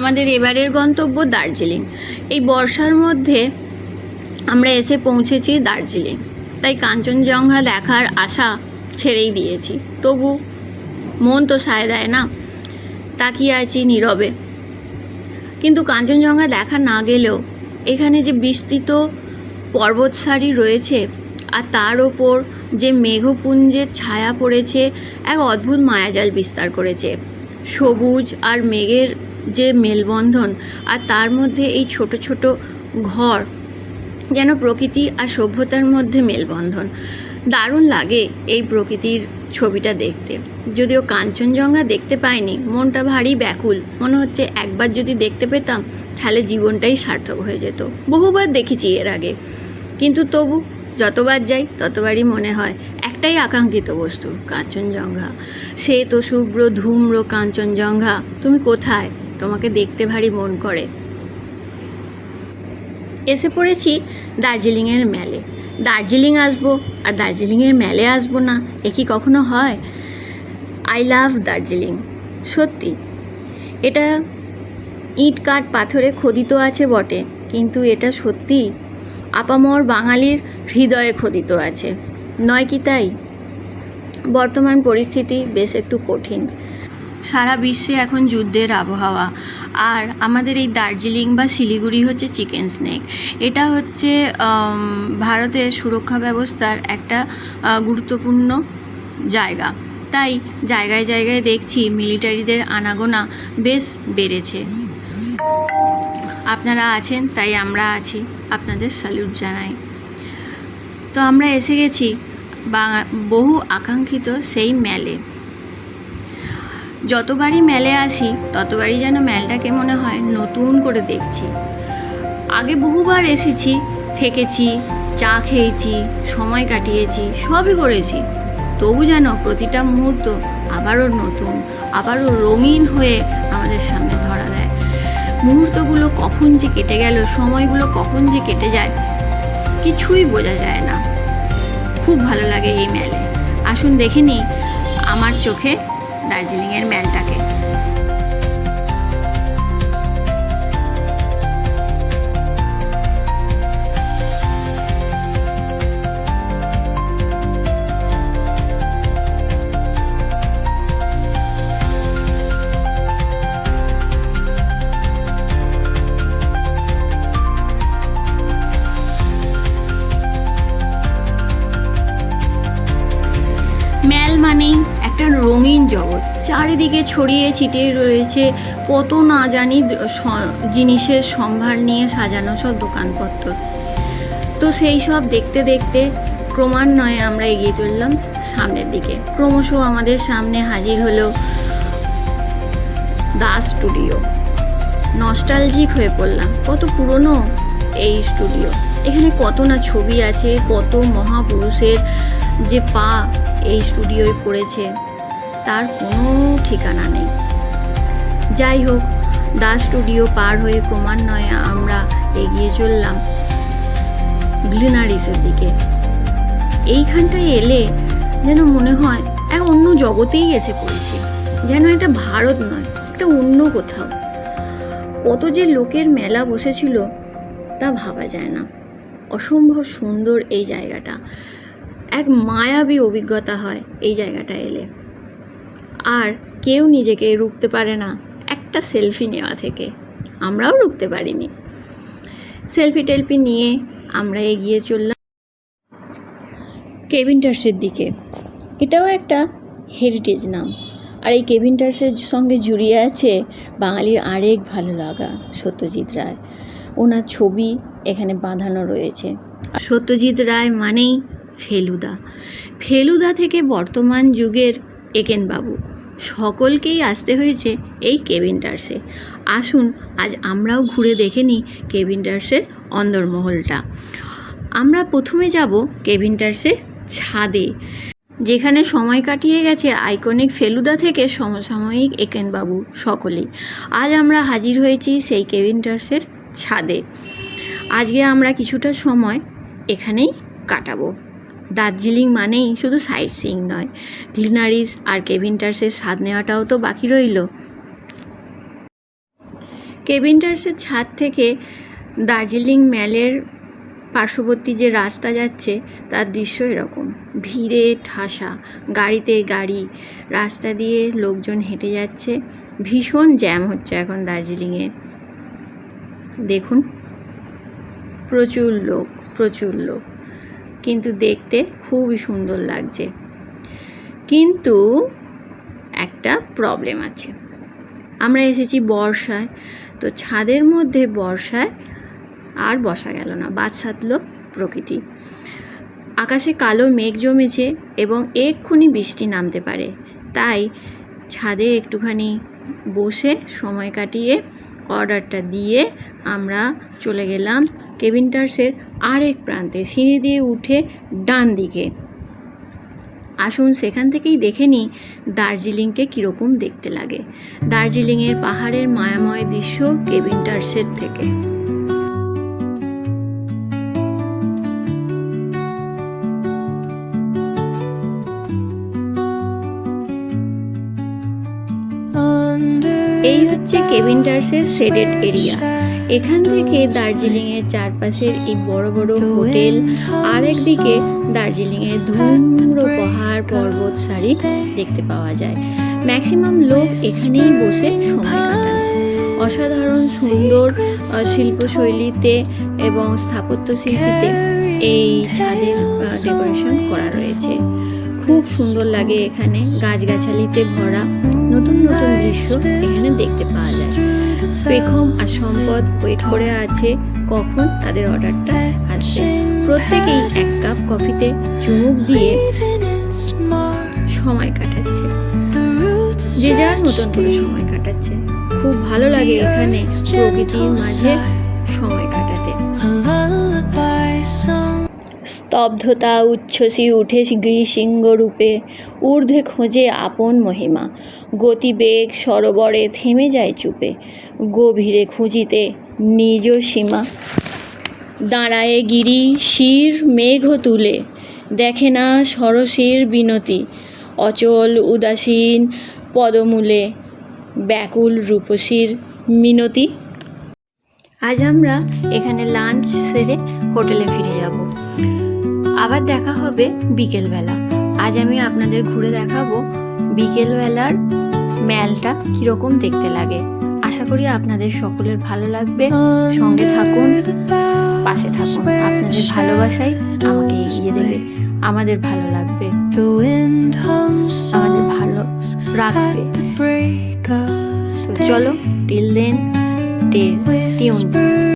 আমাদের এবারের গন্তব্য দার্জিলিং। এই বর্ষার মধ্যে আমরা এসে পৌঁছেছি দার্জিলিং। তাই কাঞ্চনজঙ্ঘা দেখার আশা ছেড়েই দিয়েছি। তবু মন তো সায় দেয় না, তাকিয়ে আছি নীরবে। কিন্তু কাঞ্চনজঙ্ঘা দেখা না গেলেও এখানে যে বিস্তৃত পর্বত সারি রয়েছে আর তার ওপর যে মেঘপুঞ্জের ছায়া পড়েছে, এক অদ্ভুত মায়াজাল বিস্তার করেছে। সবুজ আর মেঘের যে মেলবন্ধন আর তার মধ্যে এই ছোট ছোট ঘর যেন প্রকৃতি আর সভ্যতার মধ্যে মেলবন্ধন। দারুণ লাগে এই প্রকৃতির ছবিটা দেখতে। যদিও কাঞ্চনজঙ্ঘা দেখতে পাইনি, মনটা ভারী ব্যাকুল। মনে হচ্ছে একবার যদি দেখতে পেতাম, তাহলে জীবনটাই সার্থক হয়ে যেত। বহুবার দেখেছি এর আগে। কিন্তু তবু যতবার যাই, ততবারই মনে হয় একটাই আকাঙ্ক্ষিত বস্তু, কাঞ্চনজঙ্ঘা। সে তো শুভ্র, ধূম্র কাঞ্চনজঙ্ঘা, তুমি কোথায়? তোমাকে দেখতে ভারী মন করে। এসে পড়েছি দার্জিলিংয়ের মেলে। দার্জিলিং আসব আর দার্জিলিংয়ের মেলে আসব না, এ কি কখনো হয়? আই লাভ দার্জিলিং, সত্যি। এটা ইট কাঠ পাথরে খোদিত আছে বটে, কিন্তু এটা সত্যি আপামর বাঙালির হৃদয়ে খোদিত আছে। নয় কি তাই? বর্তমান পরিস্থিতি বেশ একটু কঠিন। সারা বিশ্বে এখন যুদ্ধের আবহাওয়া। আর আমাদের এই দার্জিলিং বা শিলিগুড়ি হচ্ছে চিকেন স্নেক। এটা হচ্ছে ভারতের সুরক্ষা ব্যবস্থার একটা গুরুত্বপূর্ণ জায়গা। তাই জায়গায় জায়গায় দেখছি মিলিটারিদের আনাগোনা বেশ বেড়েছে। আপনারা আছেন, তাই আমরা আছি। আপনাদের স্যালুট জানাই। তো আমরা এসে গেছি বহু আকাঙ্ক্ষিত সেই মেলে। যতবারই মেলে আসি, ততবারই যেন মেলটাকে মনে হয় নতুন করে দেখছি। আগে বহুবার এসেছি, থেকেছি, চা খেয়েছি, সময় কাটিয়েছি, সবই করেছি। তবু যেন প্রতিটা মুহূর্ত আবারও নতুন, আবারও রঙিন হয়ে আমাদের সামনে ধরা দেয়। মুহূর্তগুলো কখন যে কেটে গেল, সময়গুলো কখন যে কেটে যায়, কিছুই বোঝা যায় না। খুব ভালো লাগে এই মেলে। আসুন দেখে নিই, আমার চোখে দার্জিলিংয়ের মেলটাকে। জগৎ। চারিদিকে ছড়িয়ে ছিটিয়ে রয়েছে কত না জানি জিনিসের সম্ভার নিয়ে সাজানো সব দোকানপত্র। তো সেই সব দেখতে দেখতে ক্রমান্বয়ে আমরা এগিয়ে চললাম সামনের দিকে। ক্রমশ আমাদের সামনে হাজির হলো দাস স্টুডিও। নস্টালজিক হয়ে পড়লাম। কত পুরনো এই স্টুডিও। এখানে কত না ছবি আছে, কত মহাপুরুষের যে পা এই স্টুডিওয় পড়েছে। তার কোনো ঠিকানা নেই। যাই হোক দাস স্টুডিও পার হয়ে ক্রমান্বয়ে আমরা এগিয়ে চললাম গ্লিনারিসের দিকে। এইখানটায় এলে যেন মনে হয় এক অন্য জগতেই এসে পড়েছি, যেন এটা ভারত নয়, একটা অন্য কোথাও। কত যে লোকের মেলা বসেছিল, তা ভাবা যায় না। অসম্ভব সুন্দর এই জায়গাটা। এক মায়াবী অভিজ্ঞতা হয় এই জায়গাটা এলে। আর কেউ নিজেকে রুখতে পারে না। একটা সেলফি নেওয়া থেকে। আমরাও রুখতে পারিনি। সেলফি টেলফি নিয়ে আমরা এগিয়ে চললাম কেভিনটার্সের দিকে। এটাও একটা হেরিটেজ নাম। আর এই কেভিনটার্সের সঙ্গে জুড়িয়ে আছে বাঙালির আরেক ভালো লাগা, সত্যজিৎ রায়। ওনার ছবি এখানে বাঁধানো রয়েছে। সত্যজিৎ রায় মানেই ফেলুদা। ফেলুদা থেকে বর্তমান যুগের একেনবাবু। সকলকেই আসতে হয়েছে এই কেভিনটার্সে আসুন, আজ আমরাও ঘুরে দেখে নিই কেভিনটার্সের অন্দরমহলটা। আমরা প্রথমে যাব কেভিনটার্সের ছাদে, যেখানে সময় কাটিয়ে গেছে আইকনিক ফেলুদা থেকে সমসাময়িক একেনবাবু সকলেই। আজ আমরা হাজির হয়েছি সেই কেভিনটার্সের ছাদে। আজকে আমরা কিছুটা সময় এখানেই কাটাবো। দার্জিলিং মানেই শুধু সাইট সিইং নয়। গ্লিনারিস আর কেভিনটার্সের স্বাদ নেওয়াটাও তো বাকি রইল। কেবিন্টার্সের ছাদ থেকে দার্জিলিং ম্যালের পার্শ্ববর্তী যে রাস্তা যাচ্ছে, তার দৃশ্য এরকম। ভিড়ে ঠাসা, গাড়িতে গাড়ি। রাস্তা দিয়ে লোকজন হেঁটে যাচ্ছে। ভীষণ জ্যাম হচ্ছে এখন দার্জিলিংয়ে। দেখুন, প্রচুর লোক প্রচুর লোক। কিন্তু দেখতে খুবই সুন্দর লাগছে। কিন্তু একটা প্রবলেম আছে। আমরা এসেছি বর্ষায়, তো ছাদের মধ্যে বর্ষায় আর বসা গেল না বাদ সাধল প্রকৃতি। আকাশে কালো মেঘ জমেছে এবং এক্ষুনি বৃষ্টি নামতে পারে। তাই ছাদে একটুখানি বসে সময় কাটিয়ে অর্ডারটা দিয়ে আমরা চলে গেলাম কেবিন্টার্সের আরেক প্রান্তে সিঁড়ি দিয়ে উঠে ডান দিকে। আসুন সেখান থেকেই দেখে নিই দার্জিলিংকে কীরকম দেখতে লাগে। দার্জিলিংয়ের পাহাড়ের মায়াময় দৃশ্য কেবিন টার্সের থেকে। এই হচ্ছে কেবিন্টার্সের শেডেড এরিয়া। এখান থেকে দার্জিলিংয়ের চারপাশের এই বড় বড় হোটেল, আর একদিকে দার্জিলিংয়ের ধূম্র পাহাড় পর্বত সারি দেখতে পাওয়া যায়। ম্যাক্সিমাম লোক এখানেই বসে সময় অসাধারণ সুন্দর শিল্পশৈলীতে এবং স্থাপত্য শিল্পীতে এই ছাদের ডেকোরেশন করা রয়েছে। খুব সুন্দর লাগে এখানে গাছগাছালিতে ভরা নতুন নতুন দৃশ্য এখানে দেখতে পাওয়া যায়। পেখম আর সম্পদ ওয়েট করে আছে কখন তাদের অর্ডারটা আসবে। প্রত্যেকেই এক কাপ কফিতে চুমুক দিয়ে সময় কাটাচ্ছে। যে যার মতন করে সময় কাটাচ্ছে। খুব ভালো লাগে এখানে প্রকৃতির মাঝে স্তব্ধতা, উচ্ছ্বসী উঠে গৃহসিংহ রূপে। ঊর্ধ্বে খোঁজে আপন মহিমা। গতিবেগ সরোবরে থেমে যায় চুপে। গভীরে খুঁজিতে নিজ সীমা। দাঁড়ায়ে গিরি শির মেঘ তুলে। দেখে না সরসের বিনতি। অচল, উদাসীন, পদমূলে, ব্যাকুল রূপসীর মিনতি। আজ আমরা এখানে লাঞ্চ সেরে হোটেলে ফিরে যাব। আবার দেখা হবে বিকেলবেলা। আজ আমি আপনাদের ঘুরে দেখাবো বিকেলবেলার ম্যালটা কীরকম দেখতে লাগে। আশা করি আপনাদের সকলের ভালো লাগবে। সঙ্গে থাকুন, পাশে থাকুন। আপনাদের ভালোবাসাই আমাকে এগিয়ে দেবে। আমাদের ভালো লাগবে। আমাদের ভালো রাখবে। চলো টিল দেন স্টে টিউন